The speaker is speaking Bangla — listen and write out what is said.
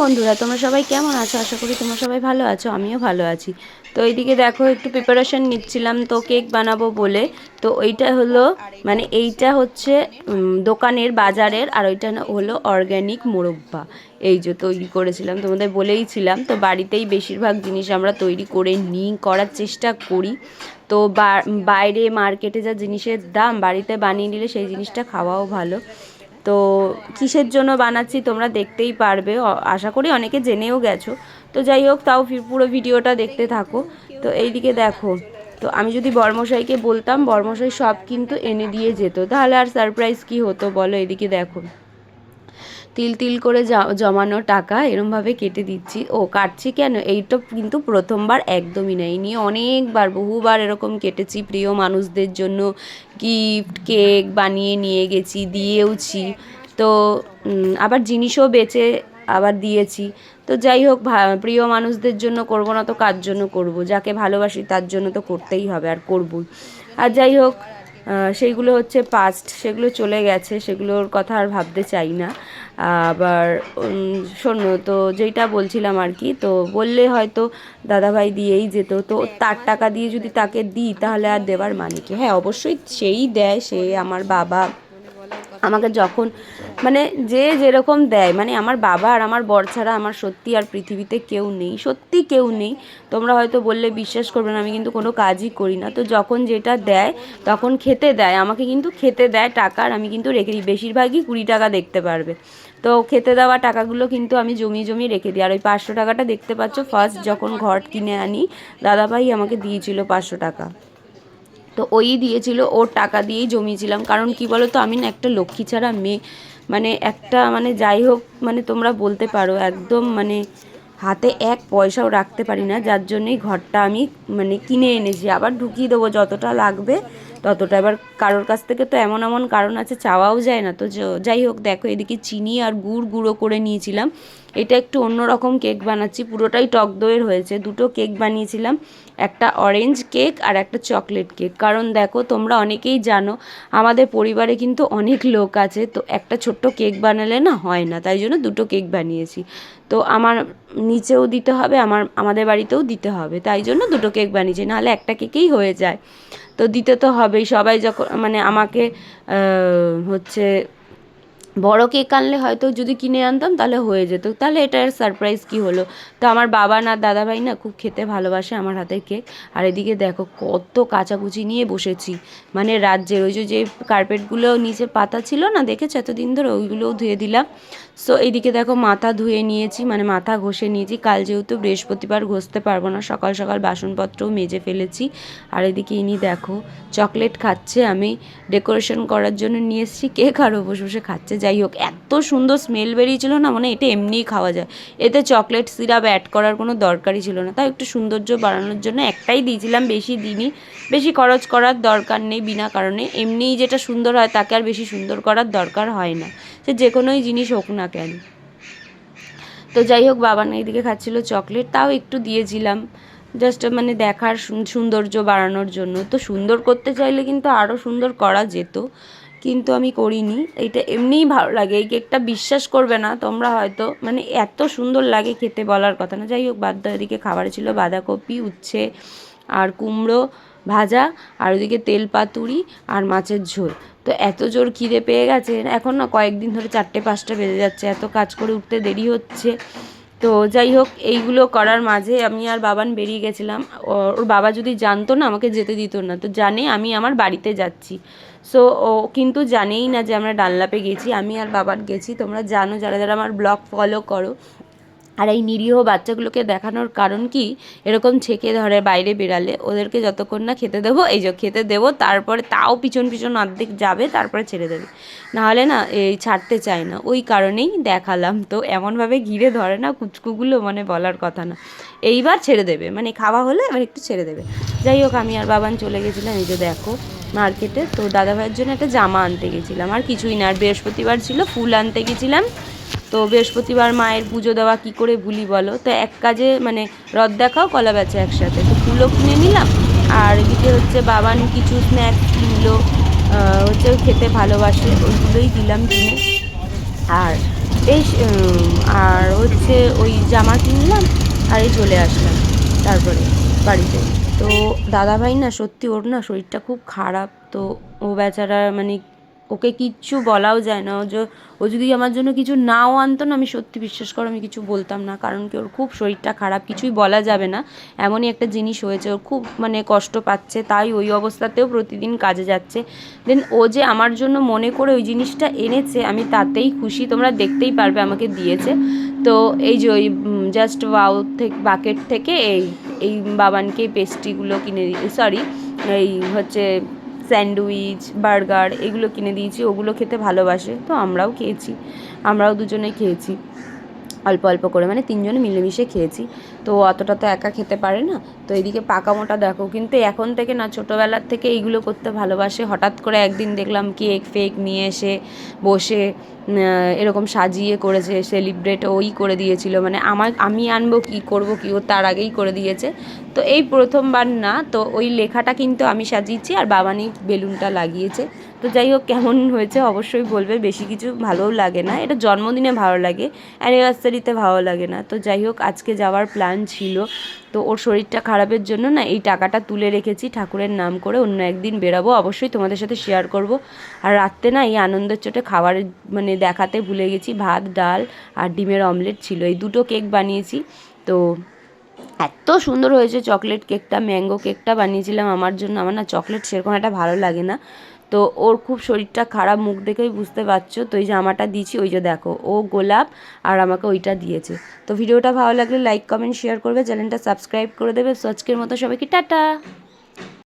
বন্ধুরা, তোমরা সবাই কেমন আছো? আশা করি তোমরা সবাই ভালো আছো, আমিও ভালো আছি। তো এইদিকে দেখো, একটু প্রিপারেশান নিচ্ছিলাম, তো কেক বানাবো বলে। তো ওইটা হলো মানে এইটা হচ্ছে দোকানের বাজারের, আর ওইটা হলো অর্গ্যানিক মোরব্বা। এই যে তৈরি করেছিলাম, তোমাদের বলেইছিলাম। তো বাড়িতেই বেশিরভাগ জিনিস আমরা তৈরি করে নিই, করার চেষ্টা করি। তো বাইরে মার্কেটে যা জিনিসের দাম, বাড়িতে বানিয়ে নিলে সেই জিনিসটা খাওয়াও ভালো। তো কিসের জন্য বানাচ্ছি তোমরা দেখতেই পারবে। আশা করি অনেকে জেনেও গেছো। তো যাই হোক, তাও পুরো ভিডিওটা দেখতে থাকো। তো এইদিকে দেখো, তো আমি যদি বর্মশাইকে বলতাম, বর্মশাই সব কিন্তু এনে দিয়ে যেত। তাহলে আর সারপ্রাইজ কি হতো বলো? এদিকে দেখো। তিল তিল করে জমানো টাকা এরমভাবে কেটে দিচ্ছি। ও, কাটছি কেন? এইটা কিন্তু প্রথমবার একদমই না। এই নিয়ে অনেকবার, বহুবার এরকম কেটেছি। প্রিয় মানুষদের জন্য গিফট কেক বানিয়ে নিয়ে গেছি, দিয়েওছি। তো আবার জিনিসও বেচে আবার দিয়েছি। তো যাই হোক প্রিয় মানুষদের জন্য করব না তো কার জন্য করব? যাকে ভালোবাসি তার জন্য তো করতেই হবে, আর করবই। আর যাই হোক সেইগুলো হচ্ছে পাস্ট সেগুলো চলে গেছে। সেগুলোর কথা আর ভাবতে চাই না। আবার শোনো, তো যেটা বলছিলাম আর কি, তো বললে হয়তো দাদাভাই দিয়েই যেত, তো তার টাকা দিয়ে যদি তাকে দিই, তাহলে আর দেওয়ার মানে কি? হ্যাঁ অবশ্যই সেই দেয়, সে আমার বাবা। আমাকে যখন মানে যে যেরকম দেয় মানে আমার বাবা আর আমার বর ছাড়া আমার সত্যি আর পৃথিবীতে কেউ নেই, সত্যি কেউ নেই। তোমরা হয়তো বললে, বিশ্বাস করবে না, আমি কিন্তু কোনো কাজই করি না। তো যখন যেটা দেয়, তখন খেতে দেয়। আমাকে কিন্তু খেতে দেয় টাকার আমি কিন্তু রেখে দিই। বেশিরভাগই কুড়ি টাকা দেখতে পারবে। তো খেতে দেওয়া টাকাগুলো কিন্তু আমি জমি জমি রেখে দিই। আর ওই পাঁচশো টাকাটা দেখতে পাচ্ছ ফার্স্ট যখন ঘর কিনে আনি, দাদাভাই আমাকে দিয়েছিল পাঁচশো টাকা। তো ওই দিয়েছিল, ওর টাকা দিয়েই জমিয়েছিলাম। কারণ কি বলো তো আমি না একটা লক্ষ্মী ছাড়া মেয়ে। মানে একটা মানে যাই হোক মানে তোমরা বলতে পারো, একদম মানে হাতে এক পয়সাও রাখতে পারি না। যার জন্যই ঘরটা আমি মানে কিনে এনেছি। আবার ঢুকিয়ে দেবো যতটা লাগবে ততটা এবার কারোর কাছ থেকে তো এমন এমন কারণ আছে, চাওয়াও যায় না। তো যাই হোক, দেখো এদিকে চিনি আর গুড় গুঁড়ো করে নিয়েছিলাম। এটা একটু অন্যরকম কেক বানাচ্ছি, পুরোটাই টক দইয়ের হয়েছে। দুটো কেক বানিয়েছিলাম, একটা অরেঞ্জ কেক আর একটা চকলেট কেক কারণ দেখো, তোমরা অনেকেই জানো, আমাদের পরিবারে কিন্তু অনেক লোক আছে, তো একটা ছোট্ট কেক বানালে না হয় না, তাই জন্য দুটো কেক বানিয়েছি। তো আমার নিচেও দিতে হবে, আমার, আমাদের বাড়িতেও দিতে হবে, তাই জন্য দুটো কেক বানিয়েছি, নাহলে একটা কেকেই হয়ে যায়। তো দিতে তো হবেই, সবাই যখন মানে আমাকে হচ্ছে বড় কেক আনলে হয়তো যদি কিনে আনতাম তাহলে হয়ে যেত। তাহলে এটার সারপ্রাইজ কি হলো? তো আমার বাবা না, দাদাভাই না খুব খেতে ভালোবাসে আমার হাতের কেক। আর এদিকে দেখো কত কাচাকুচি নিয়ে বসেছি। মানে রাজ্যের ওই যে কার্পেটগুলো নিচে পাতা ছিল না, দেখেছ? এতদিন ধরে ওইগুলোও ধুয়ে দিলাম। সো এইদিকে দেখো মাথা ধুয়ে নিয়েছি মানে মাথা ঘষে নিয়েছি। কাল যেহেতু বৃহস্পতিবার ঘষতে পারব না, সকাল সকাল বাসনপত্রও মেজে ফেলেছি। আর এদিকে ইনি দেখো, চকলেট খাচ্ছে, আমি ডেকোরেশন করার জন্য নিয়ে এসেছি কেক আরও বসে বসে খাচ্ছে? যাই হোক, এত সুন্দর স্মেল বেরিয়েছিল না মানে এটা এমনিই খাওয়া যায়। এতে চকলেট সিরাপ অ্যাড করার কোনো দরকারই ছিল না। তাই একটু সৌন্দর্য বাড়ানোর জন্য একটাই দিয়েছিলাম, বেশি দিনই বেশি খরচ করার দরকার নেই বিনা কারণে। এমনিই যেটা সুন্দর হয়, তাকে আর বেশি সুন্দর করার দরকার হয় না। সে যে কোনোই জিনিস হোক না কেন? তো যাই হোক, বাবা না এইদিকে খাচ্ছিল চকলেট তাও একটু দিয়েছিলাম। জাস্ট মানে দেখার সৌন্দর্য বাড়ানোর জন্য। তো সুন্দর করতে চাইলে কিন্তু আরও সুন্দর করা যেত, কিন্তু আমি করিনি। এইটা এমনিই ভালো লাগে। এই কেকটা বিশ্বাস করবে না তোমরা হয়তো। মানে এত সুন্দর লাগে খেতে বলার কথা না। যাই হোক, বাদ এদিকে খাবার ছিল বাঁধাকপি, উচ্ছে আর কুমড়ো। ভাজা, আর ওদিকে তেল পাতুরি আর মাছের ঝোল। তো এত জোর খিদে পেয়ে গেছে, এখন না কয়েকদিন ধরে চারটে পাঁচটা বেজে যাচ্ছে, এত কাজ করে উঠতে দেরি হচ্ছে। তো যাই হোক, এইগুলো করার মাঝে আমি আর বাবান বেরিয়ে গেছিলাম। ওর বাবা যদি জানতো না, আমাকে যেতে দিত না। তো জানে আমি আমার বাড়িতে যাচ্ছি। সো, ও কিন্তু জানেই না যে আমরা ডানলাপে গেছি, আমি আর বাবার গেছি। তোমরা জানো যারা যারা আমার ব্লগ ফলো করো আর এই নিরীহ বাচ্চাগুলোকে দেখানোর কারণ কি? এরকম ছেঁকে ধরে বাইরে বেরালে ওদেরকে যতক্ষণ না খেতে দেবো, এই যে খেতে দেবো, তারপরে তাও পিছন পিছন অর্ধেক যাবে, তারপরে ছেড়ে দেবে। নাহলে না, এই ছাড়তে চায় না। ওই কারণেই দেখালাম তো, এমনভাবে ঘিরে ধরে না কুচকুগুলো মানে বলার কথা না। এইবার ছেড়ে দেবে মানে খাওয়া হলে এবার একটু ছেড়ে দেবে। যাই হোক, আমি আর বাবান চলে গেছিলাম, এই যে দেখো, মার্কেটে। তো দাদাভাইয়ের জন্য একটা জামা আনতে গেছিলাম, আর কিছুই না, আর বৃহস্পতিবার ছিল, ফুল আনতে গেছিলাম। তো বৃহস্পতিবার মায়ের পুজো দেওয়া কি করে ভুলি বলো? তো এক কাজে মানে রদ দেখাও, কলা বেচা একসাথে। তো ফুলও কিনে নিলাম, আর এদিকে হচ্ছে বাবান কিছু স্ন্যাক্স কিনলো হচ্ছে খেতে ভালোবাসে, ওইগুলোই দিলাম কিনে। আর এই আর হচ্ছে ওই জামা কিনলাম, আর এই চলে আসলাম তারপরে বাড়িতে। তো দাদাভাই না সত্যি ওর না শরীরটা খুব খারাপ, তো ও বেচারা মানে ওকে কিচ্ছু বলাও যায় না। ও যে ও যদি আমার জন্য কিছু নাও আনতো না, আমি সত্যি বিশ্বাস করো আমি কিছু বলতাম না। কারণ কি, ওর খুব শরীরটা খারাপ, কিছুই বলা যাবে না। এমনই একটা জিনিস হয়েছে, ওর খুব মানে কষ্ট পাচ্ছে, তাই ওই অবস্থাতেও প্রতিদিন কাজে যাচ্ছে। দেন ও যে আমার জন্য মনে করে ওই জিনিসটা এনেছে, আমি তাতেই খুশি। তোমরা দেখতেই পারবে, আমাকে দিয়েছে। তো এই যে ওই জাস্ট ওয়াও থেকে বাকেট থেকে এই এই বাবানকে পেস্ট্রিগুলো কিনে সরি এই হচ্ছে স্যান্ডউইচ, বার্গার এগুলো কিনে দিয়েছি, ওগুলো খেতে ভালোবাসে, তো আমরাও খেয়েছি, আমরাও দুজনে খেয়েছি। অল্প অল্প করে মানে তিনজনে মিলেমিশে খেয়েছি। তো অতটা তো একা খেতে পারে না। তো এদিকে পাকা মোটা দেখো, কিন্তু এখন থেকে না, ছোটোবেলার থেকে এইগুলো করতে ভালোবাসে। হঠাৎ করে একদিন দেখলাম কেক ফেক নিয়ে এসে বসে এরকম সাজিয়ে করেছে সেলিব্রেট ওই করে দিয়েছিল। মানে আমার, আমি আনব কি করব কি, ও তার আগেই করে দিয়েছে। তো এই প্রথমবার না, তো ওই লেখাটা কিন্তু আমি সাজিয়েছি আর বাবানি বেলুনটা লাগিয়েছে। তো যাই হোক, কেমন হয়েছে অবশ্যই বলবে, বেশি কিছু ভালোও লাগে না। এটা জন্মদিনে ভালো লাগে, অ্যানিভার্সারিতে ভালো লাগে না। তো যাই হোক, আজকে যাওয়ার প্ল্যান ছিল। তো ওর শরীরটা খারাপের জন্য না এই টাকাটা তুলে রেখেছি, ঠাকুরের নাম করে অন্য একদিন বেরাবো। অবশ্যই তোমাদের সাথে শেয়ার করব। আর রাত্রে না এই আনন্দের চোটে খাবারের মানে দেখাতে ভুলে গেছি, ভাত, ডাল আর ডিমের অমলেট ছিল। এই দুটো কেক বানিয়েছি। তো এত সুন্দর হয়েছে চকলেট কেকটা ম্যাঙ্গো কেকটা বানিয়েছিলাম। আমার জন্য আমার না চকলেট সেরকম একটা ভালো লাগে না। তো ওর খুব শরীরটা খারাপ, মুখ দেখেই বুঝতে পারছ। তো এই জামাটা দিয়েছি, ওই যে দেখো, ও গোলাপ আর আমাকে ওইটা দিয়েছে। তো ভিডিওটা ভালো লাগলে লাইক কমেন্ট শেয়ার করবে, চ্যানেলটা সাবস্ক্রাইব করে দেবে। সো আজকের মতো সবাইকে টাটা!